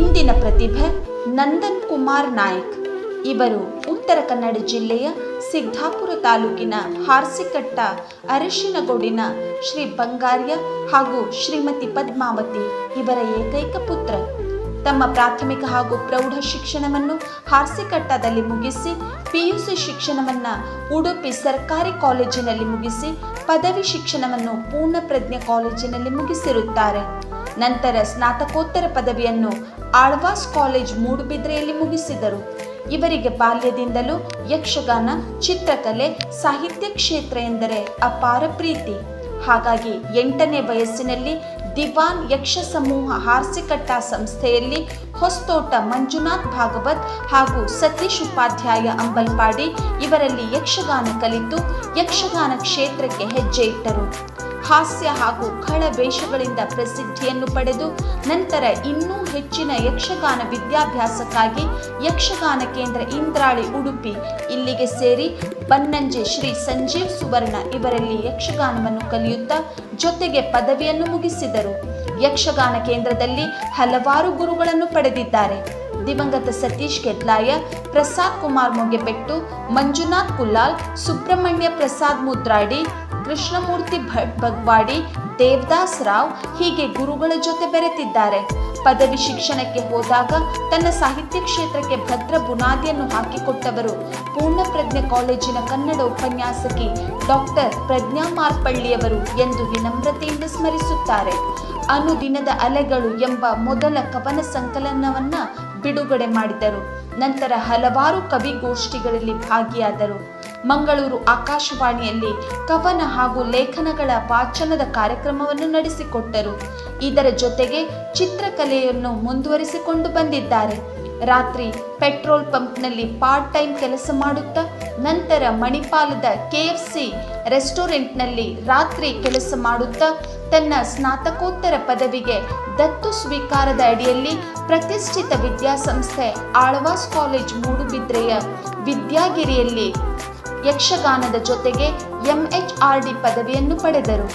ಇಂದಿನ ಪ್ರತಿಭೆ ನಂದನ್ ಕುಮಾರ್ ನಾಯಕ್. ಇವರು ಉತ್ತರ ಕನ್ನಡ ಜಿಲ್ಲೆಯ ಸಿದ್ದಾಪುರ ತಾಲೂಕಿನ ಹಾರ್ಸಿಕಟ್ಟ ಅರಶಿನಗೋಡಿನ ಶ್ರೀ ಬಂಗಾರ್ಯ ಹಾಗೂ ಶ್ರೀಮತಿ ಪದ್ಮಾವತಿ ಇವರ ಏಕೈಕ ಪುತ್ರ. ತಮ್ಮ ಪ್ರಾಥಮಿಕ ಹಾಗೂ ಪ್ರೌಢ ಶಿಕ್ಷಣವನ್ನು ಹಾರ್ಸಿಕಟ್ಟದಲ್ಲಿ ಮುಗಿಸಿ, ಪಿಯುಸಿ ಶಿಕ್ಷಣವನ್ನ ಉಡುಪಿ ಸರ್ಕಾರಿ ಕಾಲೇಜಿನಲ್ಲಿ ಮುಗಿಸಿ, ಪದವಿ ಶಿಕ್ಷಣವನ್ನು ಪೂರ್ಣ ಪ್ರಜ್ಞೆ ಕಾಲೇಜಿನಲ್ಲಿ ಮುಗಿಸಿರುತ್ತಾರೆ. ನಂತರ ಸ್ನಾತಕೋತ್ತರ ಪದವಿಯನ್ನು ಆಳ್ವಾಸ್ ಕಾಲೇಜ್ ಮೂಡುಬಿದ್ರೆಯಲ್ಲಿ ಮುಗಿಸಿದರು. ಇವರಿಗೆ ಬಾಲ್ಯದಿಂದಲೂ ಯಕ್ಷಗಾನ, ಚಿತ್ರಕಲೆ, ಸಾಹಿತ್ಯ ಕ್ಷೇತ್ರ ಎಂದರೆ ಅಪಾರ ಪ್ರೀತಿ. ಹಾಗಾಗಿ ಎಂಟನೇ ವಯಸ್ಸಿನಲ್ಲಿ ದಿವಾನ್ ಯಕ್ಷ ಸಮೂಹ ಹಾರ್ಸಿಕಟ್ಟ ಸಂಸ್ಥೆಯಲ್ಲಿ ಹೊಸ್ತೋಟ ಮಂಜುನಾಥ್ ಭಾಗವತ್ ಹಾಗೂ ಸತೀಶ್ ಉಪಾಧ್ಯಾಯ ಅಂಬಲ್ಪಾಡಿ ಇವರಲ್ಲಿ ಯಕ್ಷಗಾನ ಕಲಿತು ಯಕ್ಷಗಾನ ಕ್ಷೇತ್ರಕ್ಕೆ ಹೆಜ್ಜೆ ಇಟ್ಟರು. ಹಾಸ್ಯ ಹಾಗೂ ಖಳ ವೇಷಗಳಿಂದ ಪ್ರಸಿದ್ಧಿಯನ್ನು ಪಡೆದು ನಂತರ ಇನ್ನೂ ಹೆಚ್ಚಿನ ಯಕ್ಷಗಾನ ವಿದ್ಯಾಭ್ಯಾಸಕ್ಕಾಗಿ ಯಕ್ಷಗಾನ ಕೇಂದ್ರ ಇಂದ್ರಾಳಿ ಉಡುಪಿ ಇಲ್ಲಿಗೆ ಸೇರಿ ಬನ್ನಂಜೆ ಶ್ರೀ ಸಂಜೀವ್ ಸುವರ್ಣ ಇವರಲ್ಲಿ ಯಕ್ಷಗಾನವನ್ನು ಕಲಿಯುತ್ತಾ ಜೊತೆಗೆ ಪದವಿಯನ್ನು ಮುಗಿಸಿದರು. ಯಕ್ಷಗಾನ ಕೇಂದ್ರದಲ್ಲಿ ಹಲವಾರು ಗುರುಗಳನ್ನು ಪಡೆದಿದ್ದಾರೆ. ದಿವಂಗತ ಸತೀಶ್ ಕೆದ್ಲಾಯ ಪ್ರಸಾದ್ ಕುಮಾರ್ ಮೊಗೆಬೆಟ್ಟು ಮಂಜುನಾಥ್ ಕುಲ್ಲಾಲ್ ಸುಬ್ರಹ್ಮಣ್ಯ ಪ್ರಸಾದ್ ಮುದ್ರಾಡಿ ಕೃಷ್ಣಮೂರ್ತಿ ಬಗ್ವಾಡಿ, ದೇವದಾಸ್ ರಾವ್ ಹೀಗೆ ಗುರುಗಳ ಜೊತೆ ಬೆರೆತಿದ್ದಾರೆ. ಪದವಿ ಶಿಕ್ಷಣಕ್ಕೆ ಹೋದಾಗ ತನ್ನ ಸಾಹಿತ್ಯ ಕ್ಷೇತ್ರಕ್ಕೆ ಭದ್ರ ಬುನಾದಿಯನ್ನು ಹಾಕಿಕೊಟ್ಟವರು. ಪೂರ್ಣ ಪ್ರಜ್ಞೆ ಕಾಲೇಜಿನ ಕನ್ನಡ ಉಪನ್ಯಾಸಕಿ ಡಾಕ್ಟರ್ ಪ್ರಜ್ಞಾ ಮಾರ್ಪಳ್ಳಿಯವರು ಎಂದು ವಿನಮ್ರತೆಯಿಂದ ಸ್ಮರಿಸುತ್ತಾರೆ. ಅನುದಿನದ ಅಲೆಗಳು ಎಂಬ ಮೊದಲ ಕವನ ಸಂಕಲನವನ್ನ ಬಿಡುಗಡೆ ಮಾಡಿದರು. ನಂತರ ಹಲವಾರು ಕವಿಗೋಷ್ಠಿಗಳಲ್ಲಿ ಭಾಗಿಯಾದರು. ಮಂಗಳೂರು ಆಕಾಶವಾಣಿಯಲ್ಲಿ ಕವನ ಹಾಗೂ ಲೇಖನಗಳ ವಾಚನದ ಕಾರ್ಯಕ್ರಮವನ್ನು ನಡೆಸಿಕೊಟ್ಟರು. ಇದರ ಜೊತೆಗೆ ಚಿತ್ರಕಲೆಯನ್ನು ಮುಂದುವರಿಸಿಕೊಂಡು ಬಂದಿದ್ದಾರೆ. ರಾತ್ರಿ ಪೆಟ್ರೋಲ್ ಪಂಪ್ನಲ್ಲಿ ಪಾರ್ಟ್ ಟೈಮ್ ಕೆಲಸ ಮಾಡುತ್ತಾ, ನಂತರ ಮಣಿಪಾಲದ ಕೆ ಎಫ್ ಸಿ ರೆಸ್ಟೋರೆಂಟ್ನಲ್ಲಿ ರಾತ್ರಿ ಕೆಲಸ ಮಾಡುತ್ತಾ, ತನ್ನ ಸ್ನಾತಕೋತ್ತರ ಪದವಿಗೆ ದತ್ತು ಸ್ವೀಕಾರದ ಅಡಿಯಲ್ಲಿ ಪ್ರತಿಷ್ಠಿತ ವಿದ್ಯಾಸಂಸ್ಥೆ ಆಳ್ವಾಸ್ ಕಾಲೇಜ್ ಮೂಡುಬಿದ್ರೆಯ ವಿದ್ಯಾಗಿರಿಯಲ್ಲಿ ಯಕ್ಷಗಾನದ ಜೊತೆಗೆ ಎಂಎಚ್ಆರ್ಡಿ ಪದವಿಯನ್ನು ಪಡೆದರು.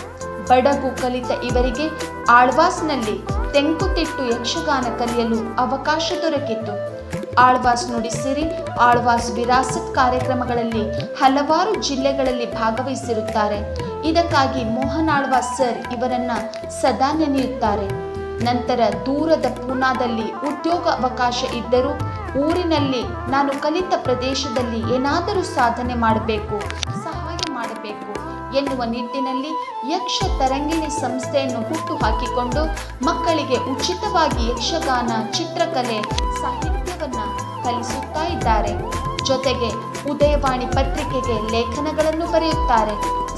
ಬಡಗು ಕಲಿತ ಇವರಿಗೆ ಆಳ್ವಾಸ್ನಲ್ಲಿ ತೆಂಕುತಿಟ್ಟು ಯಕ್ಷಗಾನ ಕಲಿಯಲು ಅವಕಾಶ ದೊರಕಿತು ಆಳ್ವಾಸ್ ನುಡಿಸಿರಿ ಆಳ್ವಾಸ್ ವಿರಾಸತ್ ಕಾರ್ಯಕ್ರಮಗಳಲ್ಲಿ ಹಲವಾರು ಜಿಲ್ಲೆಗಳಲ್ಲಿ ಭಾಗವಹಿಸಿರುತ್ತಾರೆ. ಇದಕ್ಕಾಗಿ ಮೋಹನ್ ಆಳ್ವಾಸ್ ಸರ್ ಇವರನ್ನ ಸದಾ ನೆನೆಯುತ್ತಾರೆ. ನಂತರ ದೂರದ ಪೂನಾದಲ್ಲಿ ಉದ್ಯೋಗ ಅವಕಾಶ ಇದ್ದರೂ ಊರಿನಲ್ಲಿ ನಾನು ಕಲಿತ ಪ್ರದೇಶದಲ್ಲಿ ಏನಾದರೂ ಸಾಧನೆ ಮಾಡಬೇಕು, ಸಹಾಯ ಮಾಡಬೇಕು ಎನ್ನುವ ನಿಟ್ಟಿನಲ್ಲಿ ಯಕ್ಷ ತರಂಗಿಣಿ ಸಂಸ್ಥೆಯನ್ನು ಹುಟ್ಟು ಹಾಕಿಕೊಂಡು ಮಕ್ಕಳಿಗೆ ಉಚಿತವಾಗಿ ಯಕ್ಷಗಾನ, ಚಿತ್ರಕಲೆ, ಸಾಹಿತ್ಯವನ್ನು ಕಲಿಸುತ್ತಾ ಇದ್ದಾರೆ. ಜೊತೆಗೆ ಉದಯವಾಣಿ ಪತ್ರಿಕೆಗೆ ಲೇಖನಗಳನ್ನು ಬರೆಯುತ್ತಾರೆ.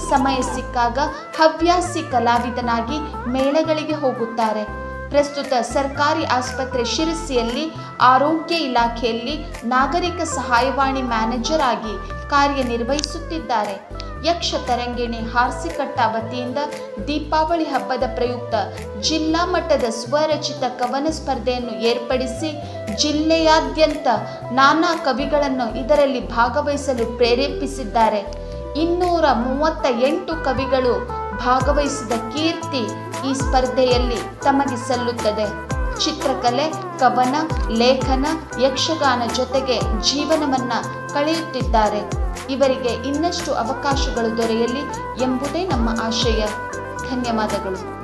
ಸಮಯ ಸಿಕ್ಕಾಗ ಹವ್ಯಾಸಿ ಕಲಾವಿದನಾಗಿ ಮೇಳಗಳಿಗೆ ಹೋಗುತ್ತಾರೆ. ಪ್ರಸ್ತುತ ಸರ್ಕಾರಿ ಆಸ್ಪತ್ರೆ ಶಿರಸಿಯಲ್ಲಿ ಆರೋಗ್ಯ ಇಲಾಖೆಯಲ್ಲಿ ನಾಗರಿಕ ಸಹಾಯವಾಣಿ ಮ್ಯಾನೇಜರ್ ಆಗಿ ಕಾರ್ಯನಿರ್ವಹಿಸುತ್ತಿದ್ದಾರೆ. ಯಕ್ಷ ತರಂಗಿಣಿ ಹಾರ್ಸಿಕಟ್ಟ ವತಿಯಿಂದ ದೀಪಾವಳಿ ಹಬ್ಬದ ಪ್ರಯುಕ್ತ ಜಿಲ್ಲಾ ಮಟ್ಟದ ಸ್ವರಚಿತ ಕವನ ಸ್ಪರ್ಧೆಯನ್ನು ಏರ್ಪಡಿಸಿ ಜಿಲ್ಲೆಯಾದ್ಯಂತ ನಾನಾ ಕವಿಗಳನ್ನು ಇದರಲ್ಲಿ ಭಾಗವಹಿಸಲು ಪ್ರೇರೇಪಿಸಿದ್ದಾರೆ. ಇನ್ನೂರ ಮೂವತ್ತ ಎಂಟು ಕವಿಗಳು ಭಾಗವಹಿಸಿದ ಕೀರ್ತಿ ಈ ಸ್ಪರ್ಧೆಯಲ್ಲಿ ತಮಗೆ ಸಲ್ಲುತ್ತದೆ. ಚಿತ್ರಕಲೆ, ಕವನ, ಲೇಖನ, ಯಕ್ಷಗಾನ ಜೊತೆಗೆ ಜೀವನವನ್ನ ಕಳೆಯುತ್ತಿದ್ದಾರೆ. ಇವರಿಗೆ ಇನ್ನಷ್ಟು ಅವಕಾಶಗಳು ದೊರೆಯಲಿ ಎಂಬುದೇ ನಮ್ಮ ಆಶಯ. ಧನ್ಯವಾದಗಳು.